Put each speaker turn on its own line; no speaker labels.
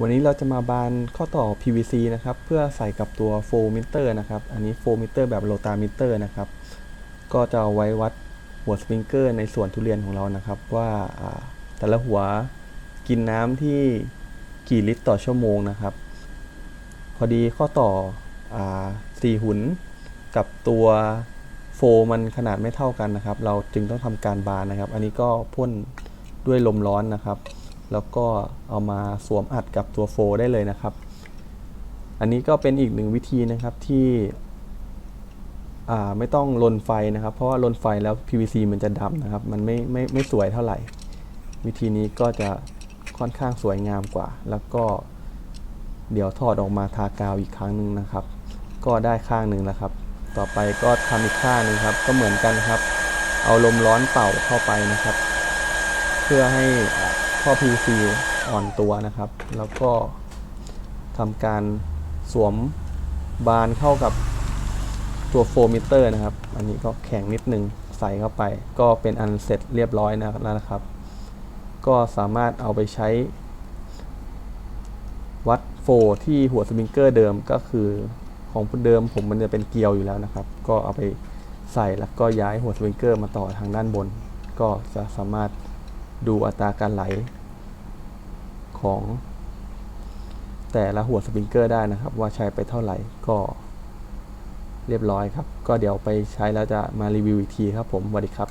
วันนี้เราจะมาบานข้อต่อ PVC นะครับ เพื่อใส่กับตัวโฟมิเตอร์นะครับ อันนี้โฟมิเตอร์แบบโลตามิเตอร์นะครับ ก็จะเอาไว้วัดหัวสปริงเกอร์ในส่วนทุเรียนของเรานะครับ ว่าแต่ละหัวกินน้ำที่กี่ลิตรต่อชั่วโมงนะครับ พอดีข้อต่ออสี่หุ่นกับตัวโฟมันขนาดไม่เท่ากันนะครับ เราจึงต้องทำการบานนะครับ อันนี้ก็พ่นด้วยลมร้อนนะครับ แล้วก็เอามาสวมอัดกับตัวโฟได้เลยนะครับ อันนี้ก็เป็นอีกหนึ่งวิธีนะครับที่ไม่ต้องลนไฟนะครับ เพราะว่าลนไฟแล้ว PVC มันจะดำนะครับ มันไม่ไม่ไม่สวยเท่าไหร่ วิธีนี้ก็จะค่อนข้างสวยงามกว่า แล้วก็เดี๋ยวถอดออกมาทากาวอีกครั้งหนึ่งนะครับ ก็ได้ข้างหนึ่งแล้วครับ ต่อไปก็ทำอีกข้างหนึ่งครับ ก็เหมือนกันครับ เอาลมร้อนเป่าเข้าไปนะครับ เพื่อให้ อ่าท่อ PVC อ่อนตัวนะครับ แล้วก็ทำการสวมบานเข้ากับตัวโฟมิเตอร์นะครับ อันนี้ก็แข็งนิดนึงใส่เข้าไป ก็เป็นอันเสร็จเรียบร้อยนะครับ ก็สามารถเอาไปใช้ วัดโฟที่หัวสปริงเกอร์เดิมก็คือของเดิมผมมันจะเป็นเกลียวอยู่แล้วนะครับ ก็เอาไปใส่แล้วก็ย้ายหัวสปริงเกอร์มาต่อทางด้านบน ก็จะสามารถ ดูอัตราการไหลของแต่ละหัวสปริงเกอร์ได้นะครับ ว่าใช้ไปเท่าไหร่ก็เรียบร้อยครับ ก็เดี๋ยวไปใช้แล้วจะมารีวิวอีกทีครับผมสวัสดีครับ